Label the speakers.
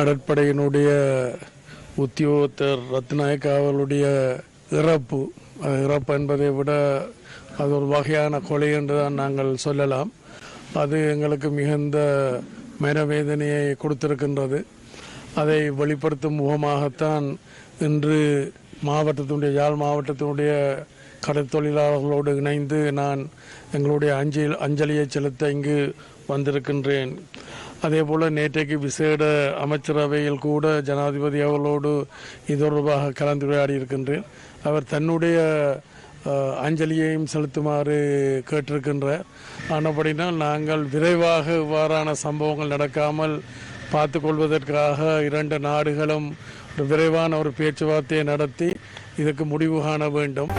Speaker 1: கடற்படையினுடைய உத்தியோகத்தர் ரத்நாயக் அவர்களுடைய இறப்பு. இறப்பு என்பதை விட அது ஒரு வகையான கொலை என்று தான் நாங்கள் சொல்லலாம். அது எங்களுக்கு மிகுந்த மனவேதனையை கொடுத்திருக்கின்றது. அதை வெளிப்படுத்தும் முகமாகத்தான் இன்று மாவட்டத்தினுடைய யாழ் மாவட்டத்தினுடைய கடற்தொழிலாளர்களோடு இணைந்து நான் எங்களுடைய அஞ்சல் அஞ்சலியை செலுத்த இங்கு வந்திருக்கின்றேன். அதே போல் நேற்றைக்கு விசேட அமைச்சரவையில் கூட ஜனாதிபதி அவர்களோடு இது தொடர்பாக கலந்துரையாடி இருக்கின்றேன். அவர் தன்னுடைய அஞ்சலியையும் செலுத்துமாறு கேட்டிருக்கின்றார். ஆனபடினால் நாங்கள் விரைவாக இவ்வாறான சம்பவங்கள் நடக்காமல் பார்த்து கொள்வதற்காக இரண்டு நாடுகளும் ஒரு விரைவான ஒரு பேச்சுவார்த்தையை நடத்தி இதுக்கு முடிவு காண வேண்டும்.